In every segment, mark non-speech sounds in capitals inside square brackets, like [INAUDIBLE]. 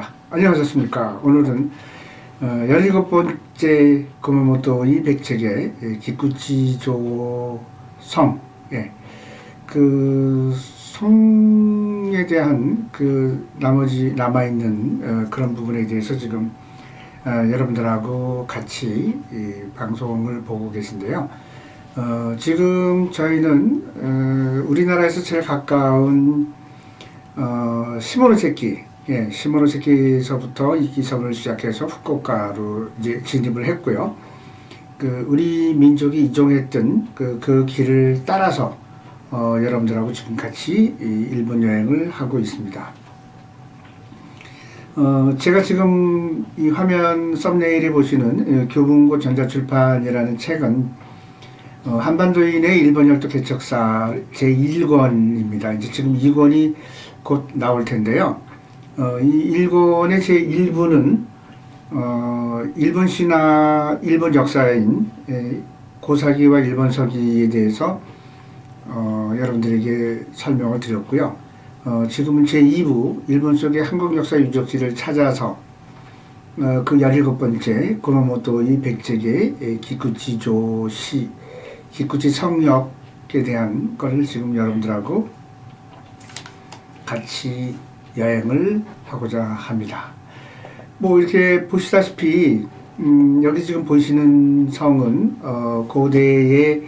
하겠습니다. 안녕하셨습니까? 오늘은 어, 17번째 구마모토의 백책의 예, 기쿠치조 성, 예, 그 성에 대한 그 나머지 남아있는 어, 그런 부분에 대해서 지금 어, 여러분들하고 같이 이 방송을 보고 계신데요. 어, 지금 저희는 어, 우리나라에서 제일 가까운 어, 시모노세키, 예, 시모노세키에서부터 이 기선을 시작해서 후쿠오카로 이제 진입을 했고요. 그 우리 민족이 이종했던 그, 그 길을 따라서 어, 여러분들하고 지금 같이 이 일본 여행을 하고 있습니다. 어, 제가 지금 이 화면 썸네일에 보시는 어, 교문고 전자출판이라는 책은 어, 한반도인의 일본 열도 개척사 제1권입니다. 이제 지금 2권이 곧 나올 텐데요. 어, 이 1권의 제 1부는 어, 일본 신화, 일본 역사인 에, 고사기와 일본 서기에 대해서 어, 여러분들에게 설명을 드렸고요. 어, 지금은 제 2부 일본 속의 한국 역사 유적지를 찾아서 어, 그 17번째 구마모토의 백제계 에, 기쿠치조 시 기쿠치 성역에 대한 것을 지금 여러분들하고 같이 여행을 하고자 합니다. 뭐 이렇게 보시다시피 음, 여기 지금 보시는 성은 어, 고대의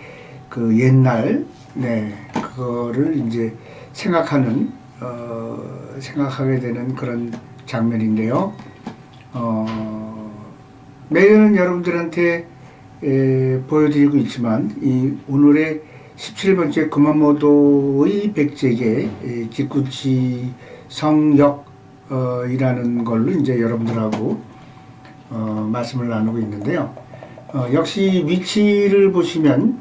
그 옛날 네 그거를 이제 생각하는 어, 생각하게 되는 그런 장면인데요. 어, 매년 여러분들한테 에, 보여드리고 있지만 이 오늘의 17번째 구마모도의 백제계 에, 기쿠치 성역이라는 걸로 이제 여러분들하고 어, 말씀을 나누고 있는데요. 어, 역시 위치를 보시면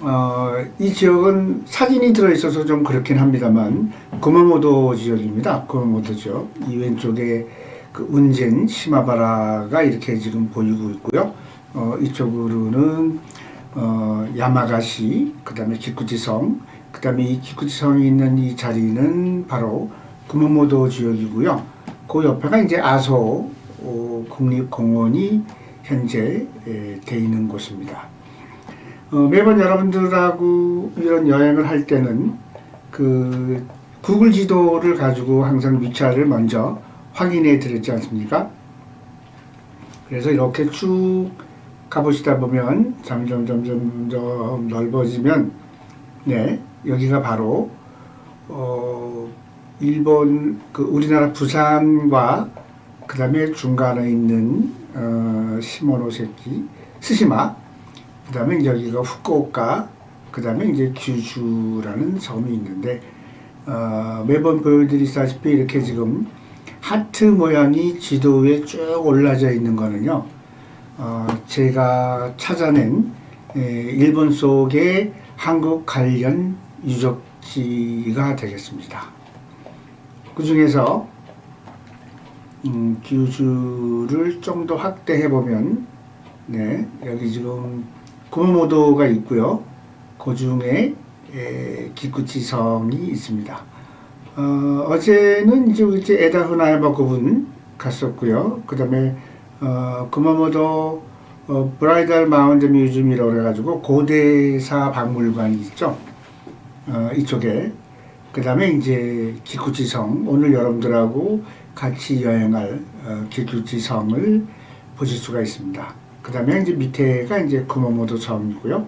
어, 이 지역은 사진이 들어있어서 좀 그렇긴 합니다만 구마모도 지역입니다. 구마모도 지역 이 왼쪽에 그 운젠 시마바라가 이렇게 지금 보이고 있고요. 어, 이쪽으로는 어, 야마가시, 그 다음에 기쿠지성, 그 다음에 이 기쿠지성이 있는 이 자리는 바로 구마모도 지역이고요. 그 옆에가 이제 아소 어, 국립공원이 현재 에, 돼 있는 곳입니다. 어, 매번 여러분들하고 이런 여행을 할 때는 그 구글 지도를 가지고 항상 위치를 먼저 확인해 드렸지 않습니까? 그래서 이렇게 쭉 가보시다 보면 점점 점점 점 넓어지면 네 여기가 바로 어 일본 그 우리나라 부산과 그 다음에 중간에 있는 어 시모노세키 스시마 그 다음에 여기가 후쿠오카 그 다음에 이제 규주라는 섬이 있는데 어 매번 보여드리다시피 이렇게 지금 하트 모양이 지도 위에 쭉 올라져 있는 거는요, 어, 제가 찾아낸 에, 일본 속의 한국 관련 유적지가 되겠습니다. 그 중에서 음, 규주를 좀 더 확대해 보면, 네 여기 지금 구모모도가 있고요. 그 중에 에, 기쿠치성이 있습니다. 어, 어제는 이제 이제 에다 후나야마 부분 갔었고요. 그 다음에 어, 구마모도 어, 브라이덜 마운드 뮤지엄이라고 해가지고 고대사 박물관이 있죠. 어, 이쪽에 그 다음에 이제 기쿠치성 오늘 여러분들하고 같이 여행할 어, 기쿠치성을 보실 수가 있습니다. 그 다음에 이제 밑에가 이제 구마모도 성이고요.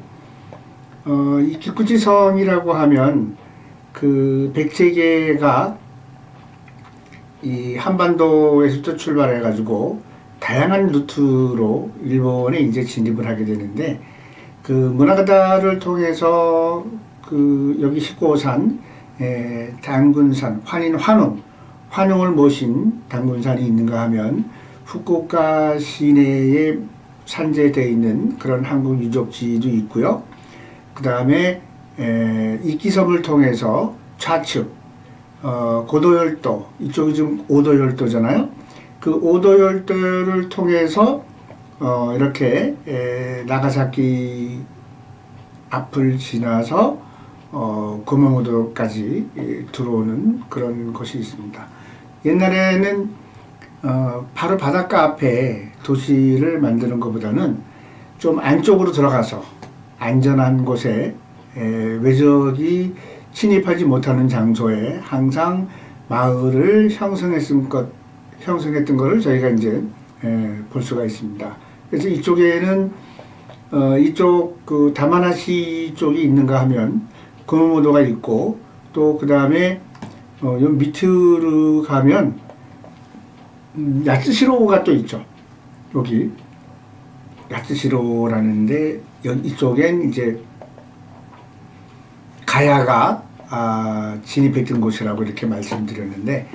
어, 이 기쿠치성이라고 하면 그 백제계가 이 한반도에서부터 출발해 가지고 다양한 루트로 일본에 이제 진입을 하게 되는데 그 문화가다를 통해서 그 여기 식고산 에, 당군산 환인 환웅 환웅을 모신 당군산이 있는가 하면 후쿠오카 시내에 산재되어 있는 그런 한국 유적지도 있고요. 그 다음에 이기섬을 통해서 좌측 어, 고도열도 이쪽이 지금 오도열도잖아요. 그 오도열도를 통해서 어, 이렇게 에, 나가사키 앞을 지나서 어, 구멍오도까지 예, 들어오는 그런 곳이 있습니다. 옛날에는 어, 바로 바닷가 앞에 도시를 만드는 것보다는 좀 안쪽으로 들어가서 안전한 곳에 에, 외적이 침입하지 못하는 장소에 항상 마을을 형성했은 것, 형성했던 것을 저희가 이제 에, 볼 수가 있습니다. 그래서 이쪽에는 어, 이쪽 그 다마나시 쪽이 있는가 하면 금호도가 있고 또 그 다음에 어, 요 밑으로 가면 음, 야츠시로가 또 있죠. 여기 야츠시로라는데 여- 이쪽엔 이제 가야가 아, 진입했던 곳이라고 이렇게 말씀드렸는데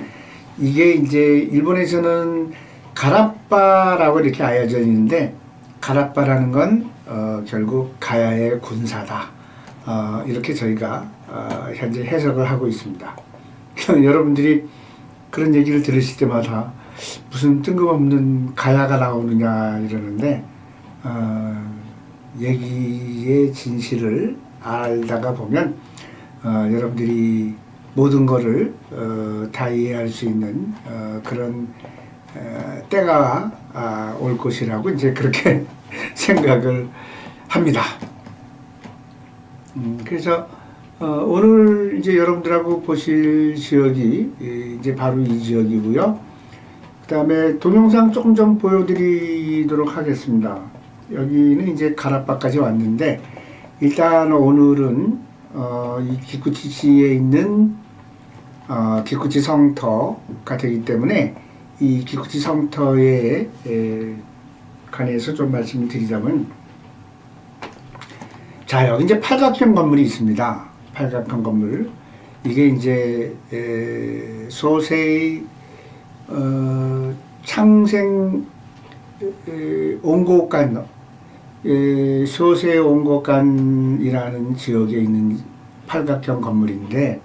이게 이제 일본에서는 가라빠라고 이렇게 알려져 있는데 가라빠라는 건 어, 결국 가야의 군사다. 어, 이렇게 저희가 어, 현재 해석을 하고 있습니다. [LAUGHS] 여러분들이 그런 얘기를 들으실 때마다 무슨 뜬금없는 가야가 나오느냐 이러는데 어, 얘기의 진실을 알다가 보면 어, 여러분들이 모든 어, 다 이해할 수 있는 어, 그런 어, 때가 아, 올 것이라고 이제 그렇게 [LAUGHS] 생각을 합니다. 음, 그래서 어, 오늘 이제 여러분들하고 보실 지역이 이, 이제 바로 이 지역이고요. 그 다음에 동영상 조금 좀 보여드리도록 하겠습니다. 여기는 이제 가라빠까지 왔는데 일단 오늘은 어, 이 기쿠치시에 있는 어, 기쿠치 성터가 되기 때문에 이 기쿠치 성터에 에, 관해서 좀 말씀을 드리자면 자 여기 이제 팔각형 건물이 있습니다. 팔각형 건물 이게 이제 에, 소세의 어, 창생 에, 온곡간 에, 소세 온곡간이라는 지역에 있는 팔각형 건물인데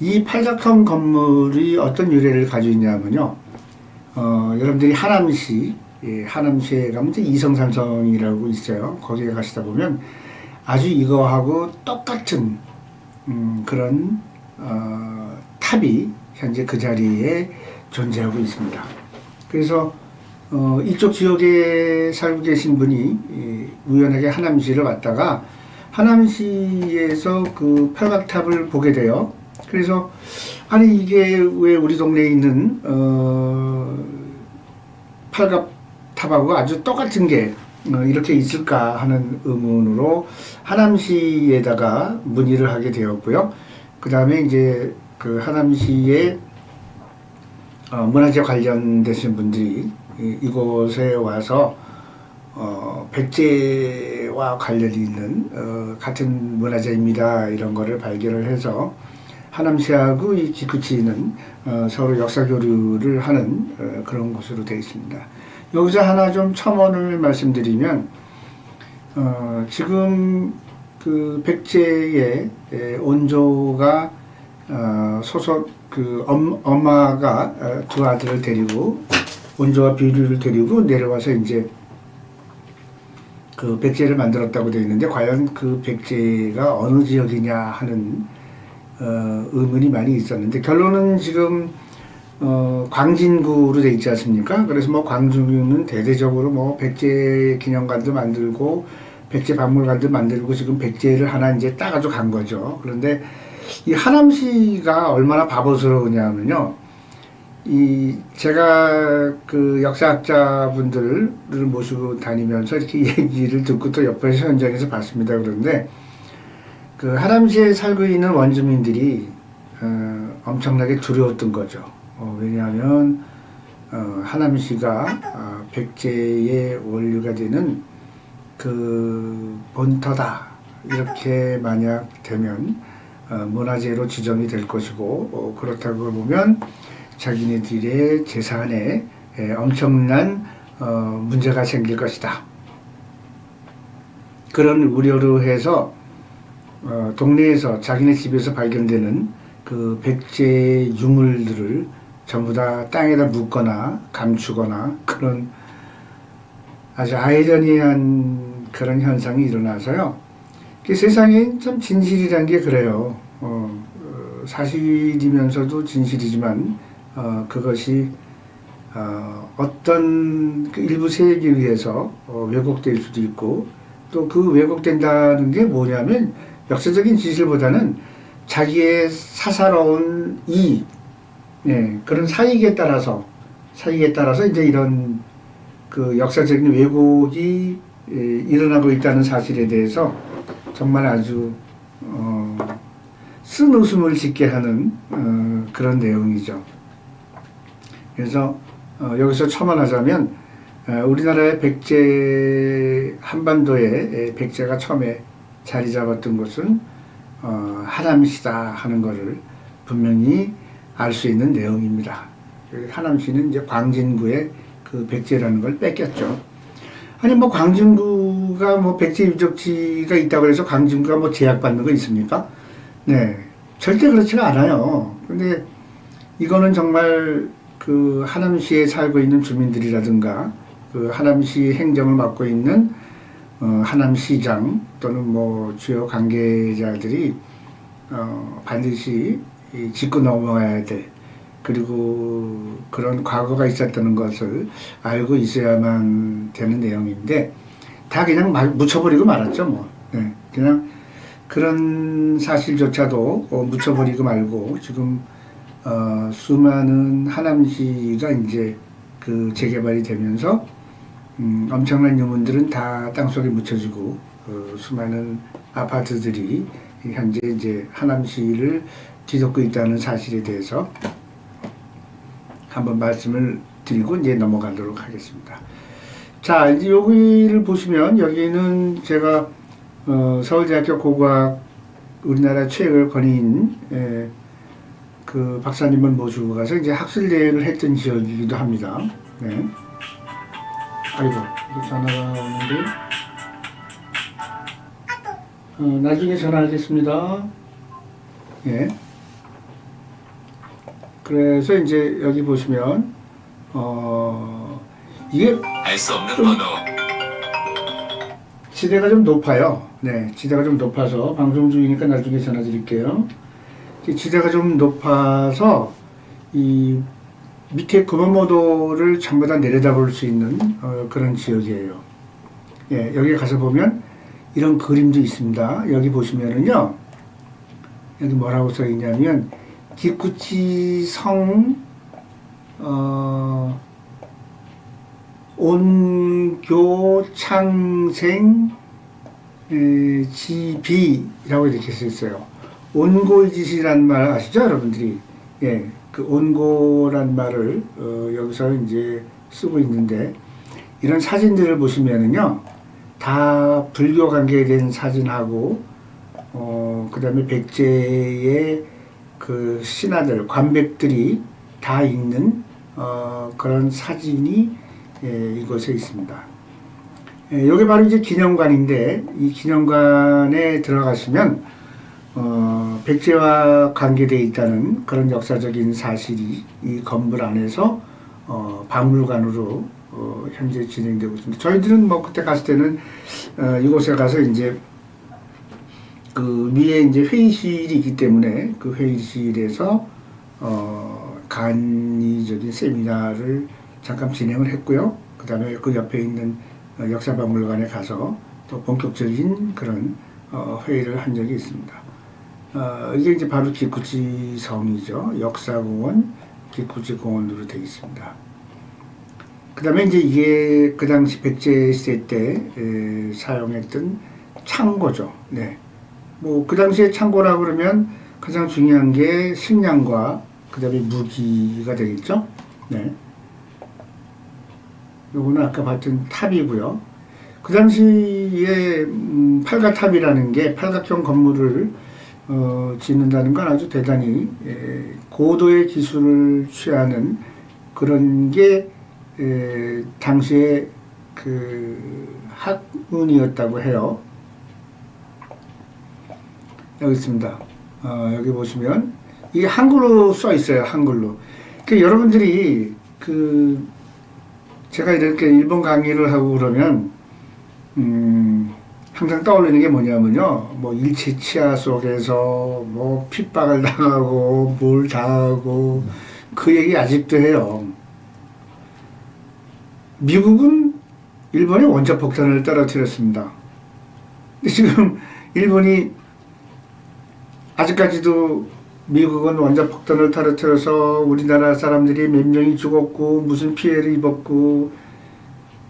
이 팔각형 건물이 어떤 유래를 가지고 있냐면요. 어, 여러분들이 하남시, 예, 하남시에 가면 이성산성이라고 있어요. 거기에 가시다 보면 아주 이거하고 똑같은 음, 그런 어, 탑이 현재 그 자리에 존재하고 있습니다. 그래서 어, 이쪽 지역에 살고 계신 분이 예, 우연하게 하남시를 왔다가 하남시에서 그 팔각탑을 보게 돼요. 그래서 아니 이게 왜 우리 동네에 있는 어, 팔각탑하고 아주 똑같은 게 어, 이렇게 있을까 하는 의문으로 하남시에다가 문의를 하게 되었고요. 그 다음에 이제 그 하남시의 어, 문화재 관련되신 분들이 이, 이곳에 와서 어, 백제와 관련이 있는 어, 같은 문화재입니다 이런 거를 발견을 해서 하남시하고 이 기쿠치는 어, 서로 역사 교류를 하는 어, 그런 곳으로 되어 있습니다. 여기서 하나 좀 첨언을 말씀드리면 어, 지금 그 백제의 에, 온조가 어, 소속 그 엄, 엄마가 어, 두 아들을 데리고 온조와 비류를 데리고 내려와서 이제 그 백제를 만들었다고 되어 있는데 과연 그 백제가 어느 지역이냐 하는 어, 의문이 많이 있었는데 결론은 지금 어, 광진구로 돼 있지 않습니까? 그래서 뭐 광주는 대대적으로 뭐 백제 기념관도 만들고 백제 박물관도 만들고 지금 백제를 하나 이제 따가지고 간 거죠. 그런데 이 하남시가 얼마나 바보스러우냐면요. 이 제가 그 역사학자분들을 모시고 다니면서 이렇게 [LAUGHS] 얘기를 듣고 또 옆에서 현장에서 봤습니다. 그런데 그 하남시에 살고 있는 원주민들이 어, 엄청나게 두려웠던 거죠. 어, 왜냐하면 어, 하남시가 어, 백제의 원류가 되는 그 본터다 이렇게 만약 되면 어, 문화재로 지정이 될 것이고 어, 그렇다고 보면 자기네들의 재산에 에, 엄청난 어, 문제가 생길 것이다. 그런 우려로 해서 어, 동네에서 자기네 집에서 발견되는 그 백제 유물들을 전부 다 땅에다 묻거나 감추거나 그런 아주 아이러니한 그런 현상이 일어나서요. 그 세상에 참 진실이란 게 그래요. 어, 어, 사실이면서도 진실이지만 어, 그것이 어, 어떤 그 일부 세력에 의해서 어, 왜곡될 수도 있고 또 그 왜곡된다는 게 뭐냐면 역사적인 진실보다는 자기의 사사로운 이익, 예, 그런 사익에 따라서 사익에 따라서 이제 이런 그 역사적인 왜곡이 예, 일어나고 있다는 사실에 대해서 정말 아주 어, 쓴 웃음을 짓게 하는 어, 그런 내용이죠. 그래서 어, 여기서 첨언하자면 어, 우리나라의 백제 한반도에 에, 백제가 처음에 자리 잡았던 곳은 어, 하남시다 하는 것을 분명히 알 수 있는 내용입니다. 그 하남시는 이제 광진구의 그 백제라는 걸 뺏겼죠. 아니 뭐 광진구가 뭐 백제 유적지가 있다고 해서 광진구가 뭐 제약받는 거 있습니까? 네, 절대 그렇지가 않아요. 근데 이거는 정말 그 하남시에 살고 있는 주민들이라든가 그 하남시 행정을 맡고 있는 어, 하남시장 또는 뭐 주요 관계자들이 어, 반드시 이 짚고 넘어가야 될 그리고 그런 과거가 있었다는 것을 알고 있어야만 되는 내용인데 다 그냥 말- 묻혀버리고 말았죠 뭐. 네, 그냥 그런 사실조차도 어, 묻혀버리고 말고 지금 어, 수많은 하남시가 이제 그 재개발이 되면서 음, 엄청난 유물들은 다 땅속에 묻혀지고 어, 수많은 아파트들이 현재 이제 하남시를 뒤덮고 있다는 사실에 대해서 한번 말씀을 드리고 이제 넘어가도록 하겠습니다. 자, 이제 여기를 보시면 여기는 제가 어, 서울대학교 고고학 우리나라 최고의 권위인 에, 그 박사님을 모시고 가서 이제 학술 대회를 했던 지역이기도 합니다. 네. 아이고, 전화가 오는데. 어, 나중에 전화하겠습니다. 예. 그래서 이제 여기 보시면 어 이게 알 수 없는 좀- 번호 지대가 좀 높아요. 네, 지대가 좀 높아서 방송 중이니까 나중에 전화 드릴게요. 이 지대가 좀 높아서 이 밑에 금원모도를 전부 다 내려다볼 수 있는 어, 그런 지역이에요. 예, 여기 가서 보면 이런 그림도 있습니다. 여기 보시면은요, 여기 뭐라고 써 있냐면 기쿠치 성 어, 온교 창생 에, 지비라고 이렇게 써 있어요. 온골짓이란 말 아시죠, 여러분들이? 예, 그 온고란 말을 어, 여기서 이제 쓰고 있는데 이런 사진들을 보시면은요, 다 불교 관계된 사진하고 어, 그 다음에 백제의 그 신하들 관백들이 다 있는 어, 그런 사진이 예, 이곳에 있습니다. 예, 여기 바로 이제 기념관인데 이 기념관에 들어가시면 어, 백제와 관계되어 있다는 그런 역사적인 사실이 이 건물 안에서 어, 박물관으로 어, 현재 진행되고 있습니다. 저희들은 뭐 그때 갔을 때는 어, 이곳에 가서 이제 그 위에 이제 회의실이 있기 때문에 그 회의실에서 어, 간이적인 세미나를 잠깐 진행을 했고요. 그 다음에 그 옆에 있는 어, 역사박물관에 가서 또 본격적인 그런 어, 회의를 한 적이 있습니다. 어, 이게 이제 바로 기쿠지 성이죠. 역사공원, 기쿠지 공원으로 되어 있습니다. 그 다음에 이제 이게 그 당시 백제 시대 때 에, 사용했던 창고죠. 네. 뭐 그 당시에 창고라 그러면 가장 중요한 게 식량과 그 다음에 무기가 되겠죠. 네. 요거는 아까 봤던 탑이고요. 그 당시에 음, 팔각탑이라는 게 팔각형 건물을 어, 짓는다는 건 아주 대단히 에, 고도의 기술을 취하는 그런 게 에, 당시에 그 학문이었다고 해요. 여기 있습니다. 어, 여기 보시면 이게 한글로 써 있어요. 한글로. 그 여러분들이 그 제가 이렇게 일본 강의를 하고 그러면 음, 항상 떠올리는 게 뭐냐면요. 뭐 일체 치하 속에서 뭐 핍박을 당하고 뭘 당하고 그 얘기 아직도 해요. 미국은 일본의 원자 폭탄을 떨어뜨렸습니다. 지금 일본이 아직까지도 미국은 원자 폭탄을 떨어뜨려서 우리나라 사람들이 몇 명이 죽었고 무슨 피해를 입었고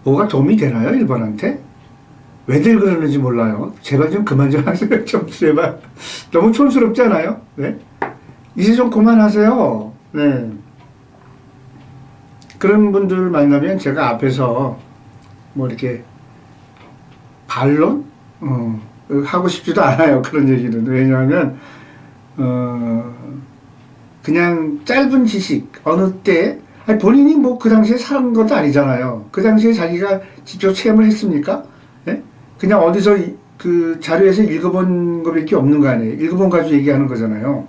뭐가 도움이 되나요 일본한테? 왜들 그러는지 몰라요. 제발 좀 그만 좀 하세요. [LAUGHS] 좀 제발 너무 촌스럽지 않아요? 네? 이제 좀 그만하세요. 네. 그런 분들 만나면 제가 앞에서 뭐 이렇게 반론 어, 하고 싶지도 않아요. 그런 얘기는 왜냐하면 어, 그냥 짧은 지식 어느 때 아니 본인이 뭐 그 당시에 산 것도 아니잖아요. 그 당시에 자기가 직접 체험을 했습니까? 예? 그냥 어디서 이- 그 자료에서 읽어본 것밖에 없는 거 아니에요. 읽어본 가지고 얘기하는 거잖아요.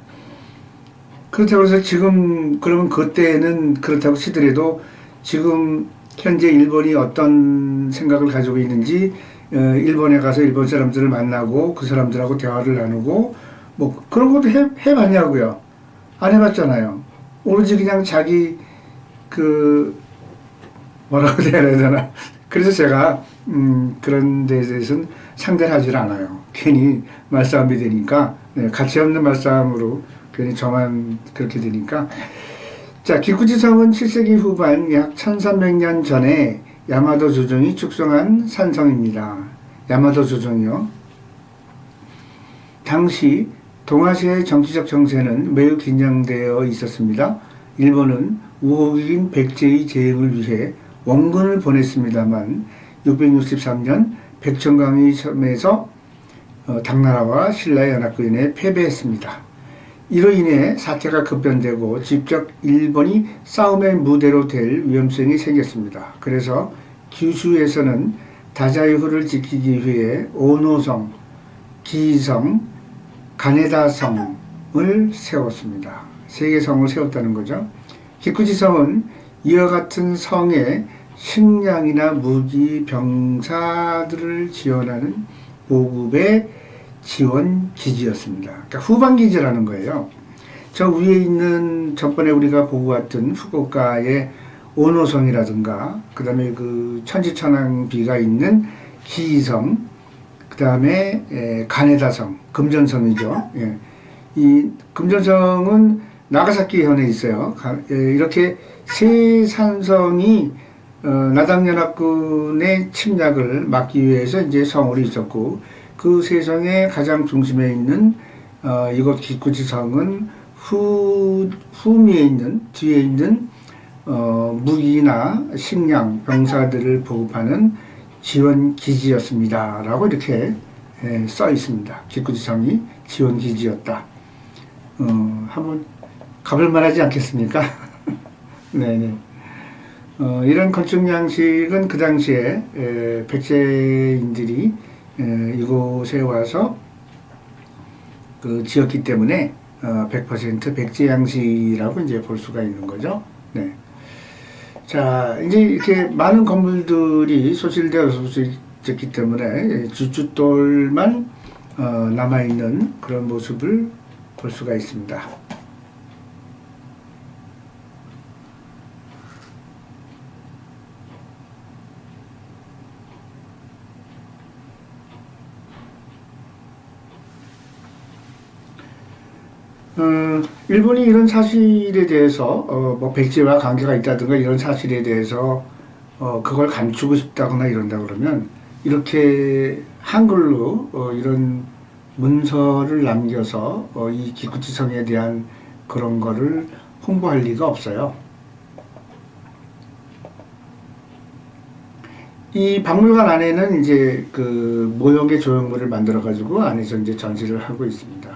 그렇다고 해서 지금 그러면 그때는 그렇다고 치더라도 지금 현재 일본이 어떤 생각을 가지고 있는지 어, 일본에 가서 일본 사람들을 만나고 그 사람들하고 대화를 나누고 뭐 그런 것도 해, 해봤냐고요. 안 해봤잖아요. 오로지 그냥 자기 그 뭐라고 해야 되나. 그래서 제가 음, 그런 데에 대해서는 상대를 하질 않아요. 괜히 말싸움이 되니까 네, 가치 없는 말싸움으로 괜히 저만 그렇게 되니까 자 기쿠지성은 7세기 후반 약 1300년 전에 야마도 조정이 축성한 산성입니다. 야마도 조정이요. 당시 동아시아의 정치적 정세는 매우 긴장되어 있었습니다. 일본은 우호국인 백제의 제행을 위해 원군을 보냈습니다만 663년 백천강의 섬에서 어, 당나라와 신라의 연합군에 패배했습니다. 이로 인해 사태가 급변되고 직접 일본이 싸움의 무대로 될 위험성이 생겼습니다. 그래서 규슈에서는 다자이후를 지키기 위해 오노성, 기성, 가네다 성을 세웠습니다. 세 개 성을 세웠다는 거죠. 기쿠지 성은 이와 같은 성에 식량이나 무기, 병사들을 지원하는 보급의 지원 기지였습니다. 그러니까 후방 기지라는 거예요. 저 위에 있는 전번에 우리가 보고 왔던 후쿠오카의 오노성이라든가 그다음에 그 천지천왕비가 있는 기성 그다음에 가네다성 금전성이죠. 예. 이 금전성은 나가사키 현에 있어요. 가- 예, 이렇게 세 산성이 어, 나당연합군의 침략을 막기 위해서 이제 성으로 있었고 그 세성의 가장 중심에 있는 어, 이곳 기쿠지성은 후 후미에 있는 뒤에 있는 어, 무기나 식량 병사들을 보급하는 지원 기지였습니다 라고 이렇게 예, 써 있습니다. 기쿠지성이 지원 기지였다. 어, 한번 가볼 만 하지 않겠습니까? [LAUGHS] 네네. 어, 이런 건축 양식은 그 당시에 에, 백제인들이 에, 이곳에 와서 그 지었기 때문에 어, 100% 백제 양식이라고 이제 볼 수가 있는 거죠. 네. 자, 이제 이렇게 많은 건물들이 소실되어서 있기 때문에 주춧돌만 어, 남아있는 그런 모습을 볼 수가 있습니다. 어, 일본이 이런 사실에 대해서 어, 뭐 백제와 관계가 있다든가 이런 사실에 대해서 어, 그걸 감추고 싶다거나 이런다 그러면 이렇게 한글로 어, 이런 문서를 남겨서 어, 이 기쿠지성에 대한 그런 거를 홍보할 리가 없어요. 이 박물관 안에는 이제 그 모형의 조형물을 만들어 가지고 안에서 이제 전시를 하고 있습니다.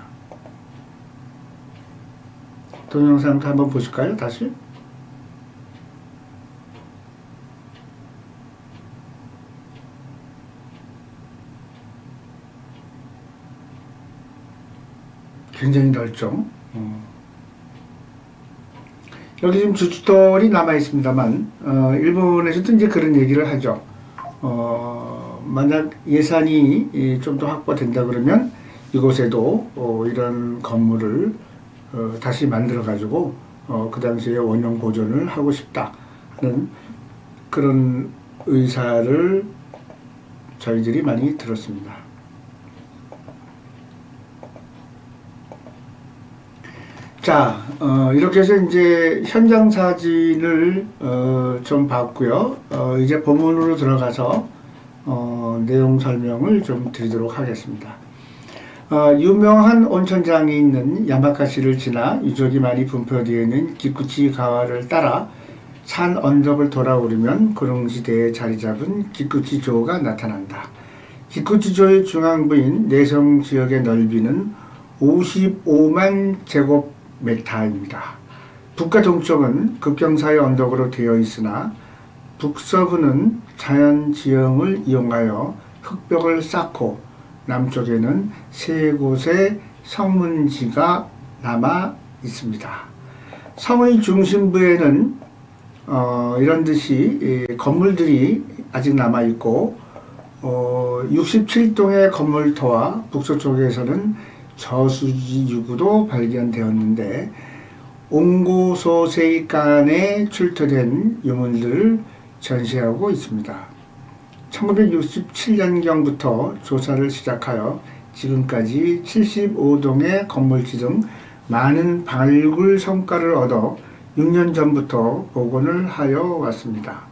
동영상 한번 보실까요? 다시? 굉장히 넓죠. 어. 여기 지금 주춧돌이 남아 있습니다만 어, 일본에서도 이제 그런 얘기를 하죠. 어, 만약 예산이 좀 더 확보된다 그러면 이곳에도 어, 이런 건물을 어, 다시 만들어 가지고 어, 그 당시에 원형 보존을 하고 싶다 하는 그런 의사를 저희들이 많이 들었습니다. 자, 어, 이렇게 해서 이제 현장 사진을 어, 좀 봤고요. 어, 이제 본문으로 들어가서 어, 내용 설명을 좀 드리도록 하겠습니다. 어, 유명한 온천장이 있는 야마카시를 지나 유적이 많이 분포되어 있는 기쿠치 가와를 따라 산 언덕을 돌아오르면 고령시대에 자리 잡은 기쿠치조가 나타난다. 기쿠치조의 중앙부인 내성 지역의 넓이는 55만 제곱 미터입니다. 북과 동쪽은 급경사의 언덕으로 되어 있으나 북서부는 자연 지형을 이용하여 흙벽을 쌓고 남쪽에는 세 곳의 성문지가 남아 있습니다. 성의 중심부에는 어, 이런 듯이 이 건물들이 아직 남아 있고 어, 67동의 건물터와 북서쪽에서는 저수지 유구도 발견되었는데 옹고소세간에 출토된 유물들을 전시하고 있습니다. 1967년경부터 조사를 시작하여 지금까지 75동의 건물지 등 많은 발굴 성과를 얻어 6년 전부터 복원을 하여 왔습니다.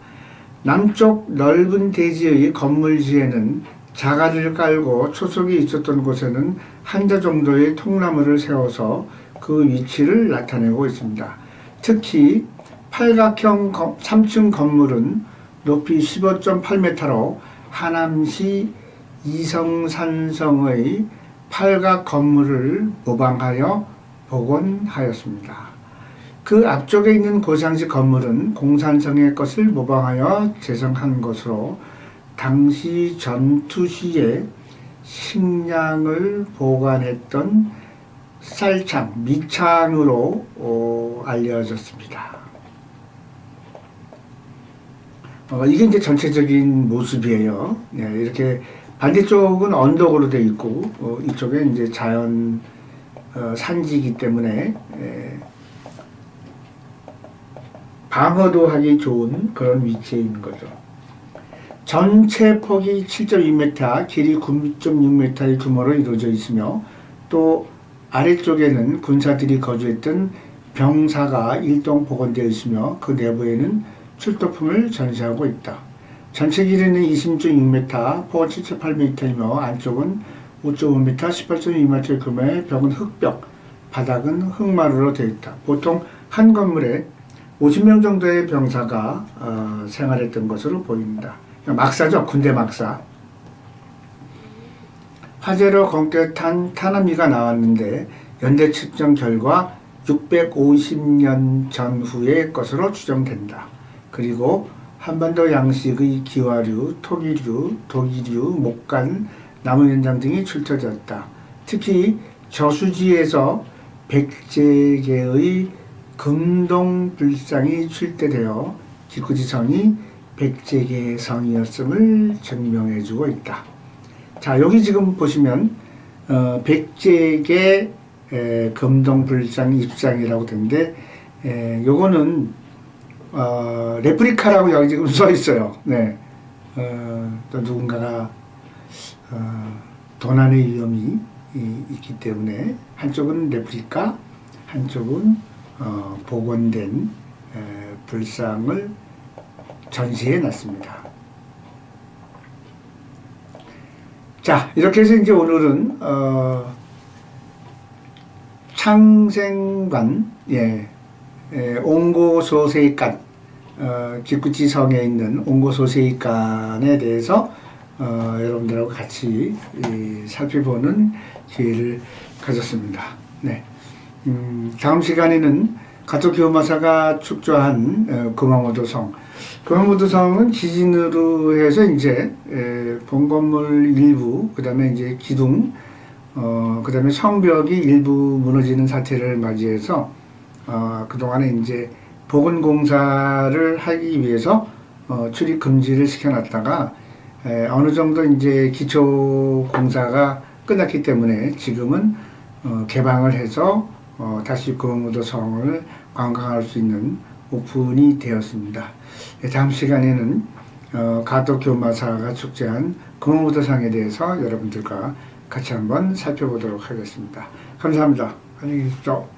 남쪽 넓은 대지의 건물지에는 자갈을 깔고 초석이 있었던 곳에는 한자 정도의 통나무를 세워서 그 위치를 나타내고 있습니다. 특히 팔각형 3층 건물은 높이 15.8m로 하남시 이성산성의 팔각 건물을 모방하여 복원하였습니다. 그 앞쪽에 있는 고상시 건물은 공산성의 것을 모방하여 재성한 것으로 당시 전투 시에 식량을 보관했던 쌀창, 미창으로 어, 알려졌습니다. 어, 이게 이제 전체적인 모습이에요. 네, 이렇게 반대쪽은 언덕으로 돼 있고 어, 이쪽에 이제 자연 어, 산지이기 때문에 에, 방어도 하기 좋은 그런 있는 거죠. 전체 폭이 7.2m, 길이 9.6m의 규모로 이루어져 있으며 또 아래쪽에는 군사들이 거주했던 병사가 일동 복원되어 있으며 그 내부에는 출토품을 전시하고 있다. 전체 길이는 26m, 폭은 7.8m이며 안쪽은 5.5m, 18.2m 규모의 벽은 흙벽, 바닥은 흙마루로 되어 있다. 보통 한 건물에 50명 정도의 병사가 어, 생활했던 것으로 보입니다. 막사죠. 군대 막사. 화재로 검결탄 탄화미가 나왔는데 연대 측정 결과 650년 전후의 것으로 추정된다. 그리고 한반도 양식의 기와류, 토기류, 도기류, 목간, 나무 현장 등이 출토되었다. 특히 저수지에서 백제계의 금동불상이 출대되어 기쿠지성이 백제계 성이었음을 증명해주고 있다. 자 여기 지금 보시면 어, 백제계 에, 금동불상 입상이라고 되는데 에, 요거는 어, 레프리카라고 여기 지금 [LAUGHS] 써 있어요. 네, 어, 또 누군가가 어, 도난의 위험이 이, 있기 때문에 한쪽은 레프리카, 한쪽은 어, 복원된 에, 불상을 전시해 놨습니다. 자, 이렇게 해서 이제 오늘은 어, 창생관, 예, 예, 옹고소세이간, 어, 기쿠치성에 있는 옹고소세이간에 대해서 어, 여러분들하고 같이 이, 살펴보는 기회를 가졌습니다. 네. 음, 다음 시간에는 가토 교마사가 축조한 어, 금화모도성. 금화모도성은 지진으로 해서 이제 에, 본건물 일부, 그 다음에 이제 기둥, 어, 그 다음에 성벽이 일부 무너지는 사태를 맞이해서 어, 그동안에 이제 보건공사를 하기 위해서 어, 출입 금지를 시켜놨다가 에, 어느 정도 이제 기초 공사가 끝났기 때문에 지금은 어, 개방을 해서 어, 다시 금호도성을 관광할 수 있는 오픈이 되었습니다. 예, 다음 시간에는 어, 가도 교마사가 축제한 금호무도상에 대해서 여러분들과 같이 한번 살펴보도록 하겠습니다. 감사합니다. 안녕히 계십시오.